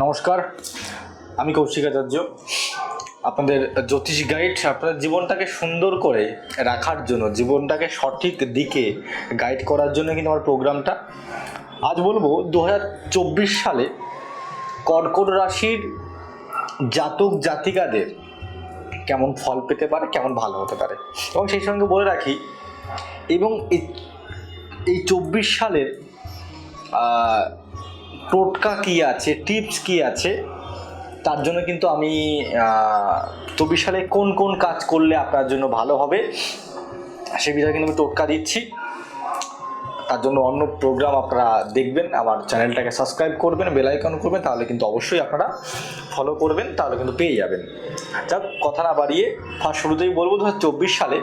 নমস্কার, আমি কৌশিক আচার্য। আপনাদের জ্যোতিষ গাইড আপনাদের জীবনটাকে সুন্দর করে রাখার জন্য, জীবনটাকে সঠিক দিকে গাইড করার জন্য কিন্তু আমার প্রোগ্রামটা আজ বলব দু হাজার চব্বিশ সালে কর্কট রাশির জাতক জাতিকাদের কেমন ফল পেতে পারে, কেমন ভালো হতে পারে। এবং সেই সঙ্গে বলে রাখি, এবং এই- চব্বিশ সালের টোটকা কি আছে, টিপস কি আছে, তার জন্য কিন্তু আমি চব্বিশ সালে কোন কোন কাজ করলে আপনার জন্য ভালো হবে, সে বিষয়ে কিন্তু আমি টোটকা দিচ্ছি। তার জন্য অন্য প্রোগ্রাম আপনারা দেখবেন, আমার চ্যানেলটাকে সাবস্ক্রাইব করবেন বেল আইকন করবেন, তাহলে কিন্তু অবশ্যই আপনারা ফলো করবেন, তাহলে কিন্তু পেয়ে যাবেন। যাক কথা না বাড়িয়ে ফার্স্ট শুরুতেই বলব দু হাজার চব্বিশ সালে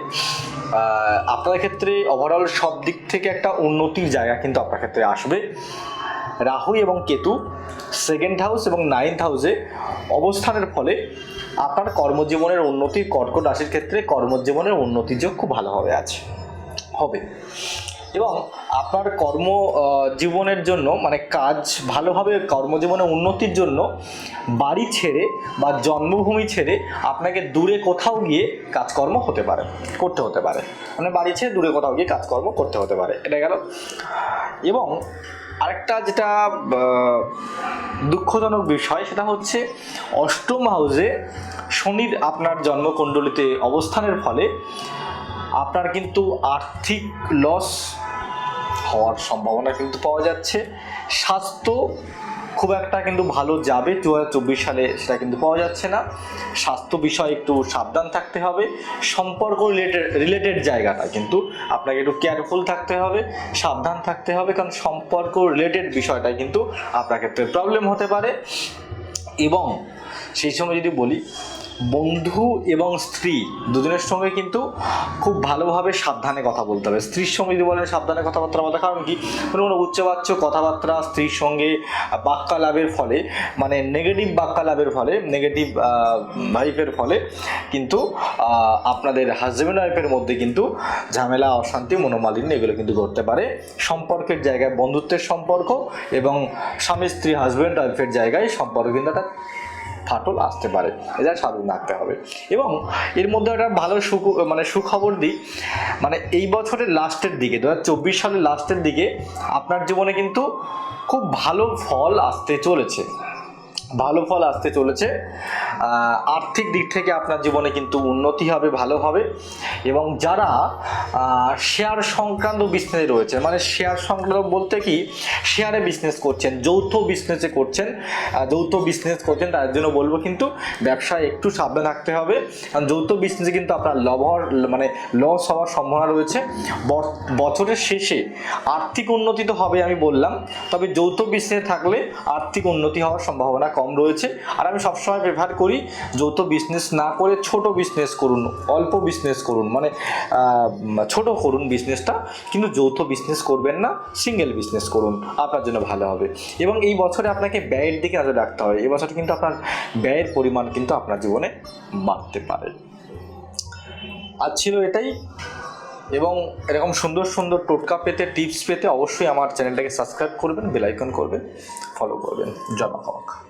আপনাদের ক্ষেত্রে ওভারঅল সব দিক থেকে একটা উন্নতির জায়গা কিন্তু আপনার ক্ষেত্রে আসবে। রাহু এবং কেতু সেকেন্ড হাউস এবং নাইন্থ হাউসে অবস্থানের ফলে আপনার কর্মজীবনের উন্নতি কর্কট রাশির ক্ষেত্রে কর্মজীবনের উন্নতির যোগ খুব ভালোভাবে আছে হবে। এবং আপনার কর্ম জীবনের জন্য মানে কাজ ভালোভাবে কর্মজীবনে উন্নতির জন্য বাড়ি ছেড়ে বা জন্মভূমি ছেড়ে আপনাকে দূরে কোথাও গিয়ে কাজকর্ম হতে পারে, করতে হতে পারে। মানে বাড়ি ছেড়ে দূরে কোথাও গিয়ে কাজকর্ম করতে হতে পারে। এটা গেল। এবং আরেকটা যেটা দুঃখজনক বিষয়, সেটা হচ্ছে অষ্টম হাউসে শনির আপনার জন্মকুণ্ডলিতে অবস্থানের ফলে আপনার কিন্তু আর্থিক লস হওয়ার সম্ভাবনা কিন্তু পাওয়া যাচ্ছে। স্বাস্থ্য খুব একটা কিন্তু ভালো যাবে। দু হাজার চব্বিশ সালে সেটা কিন্তু পাওয়া যাচ্ছে না। স্বাস্থ্য বিষয়ে একটু সাবধান থাকতে হবে। সম্পর্ক রিলেটেড রিলেটেড জায়গাটা কিন্তু আপনাকে একটু কেয়ারফুল থাকতে হবে, সাবধান থাকতে হবে, কারণ সম্পর্ক রিলেটেড বিষয়টা কিন্তু আপনার ক্ষেত্রে প্রবলেম হতে পারে। এবং সেই সময় যদি বলি বন্ধু এবং স্ত্রী দুজনের সঙ্গে কিন্তু খুব ভালোভাবে সাবধানে কথা বলতে হবে। স্ত্রীর সঙ্গে যদি বলেন সাবধানে কথাবার্তা বলতে কারণ কি? কোনো কোনো উচ্চবাচ্য কথাবার্তা স্ত্রীর সঙ্গে বাক্যালাপের ফলে মানে নেগেটিভ বাক্যালাপের ফলে নেগেটিভ ভাইফের ফলে কিন্তু আপনাদের হাজব্যান্ড ওয়াইফের মধ্যে কিন্তু ঝামেলা, অশান্তি, মনোমালিন্য এগুলো কিন্তু ঘটতে পারে। সম্পর্কের জায়গায় বন্ধুত্বের সম্পর্ক এবং স্বামী স্ত্রী হাজব্যান্ড ওয়াইফের জায়গায় সম্পর্ক কিন্তু একটা ফাটল আসতে পারে। এটা সাবধান রাখতে হবে। এবং এর মধ্যে একটা ভালো সুখ মানে সুখবর দিই মানে এই বছরের লাস্টের দিকে, দু হাজার চব্বিশ সালের লাস্টের দিকে আপনার জীবনে কিন্তু খুব ভালো ফল আসতে চলেছে। ভালো ফল আসতে চলেছে। আর্থিক দিক থেকে আপনার জীবনে কিন্তু উন্নতি হবে, ভালো হবে। এবং যারা শেয়ার সংক্রান্ত বিজনেসে রয়েছে মানে শেয়ার সংক্রান্ত বলতে কি শেয়ারে বিজনেস করছেন, যৌথ বিজনেসে করছেন যৌথ বিজনেস করছেন তার জন্য বলব কিন্তু ব্যবসায় একটু সাবধান থাকতে হবে। কারণ যৌথ বিজনেসে কিন্তু আপনার লভ মানে লস হওয়ার সম্ভাবনা রয়েছে। বছরের শেষে আর্থিক উন্নতি তো হবে আমি বললাম, তবে যৌথ বিজনেসে থাকলে আর্থিক উন্নতি হওয়ার সম্ভাবনা কম রয়েছে। আর আমি সবসময় প্রেফার করি যৌথ বিজনেস না করে ছোট বিজনেস করুন, অল্প বিজনেস করুন মানে ছোট করুন বিজনেসটা কিন্তু যৌথ বিজনেস করবেন না সিঙ্গেল বিজনেস করুন, আপনার জন্য ভালো হবে। এবং এই বছরে আপনাকে ব্যয়ের দিকে নজর রাখতে হবে। এবছর কিন্তু আপনার ব্যয়ের পরিমাণ কিন্তু আপনার জীবনে বাড়তে পারে। আজ ছিল এটাই। এবং এরকম সুন্দর সুন্দর টোটকা পেতে টিপস পেতে অবশ্যই আমার চ্যানেলটাকে সাবস্ক্রাইব করবেন বেলাইকন করবেন ফলো করবেন। জমা কামাখ্যা।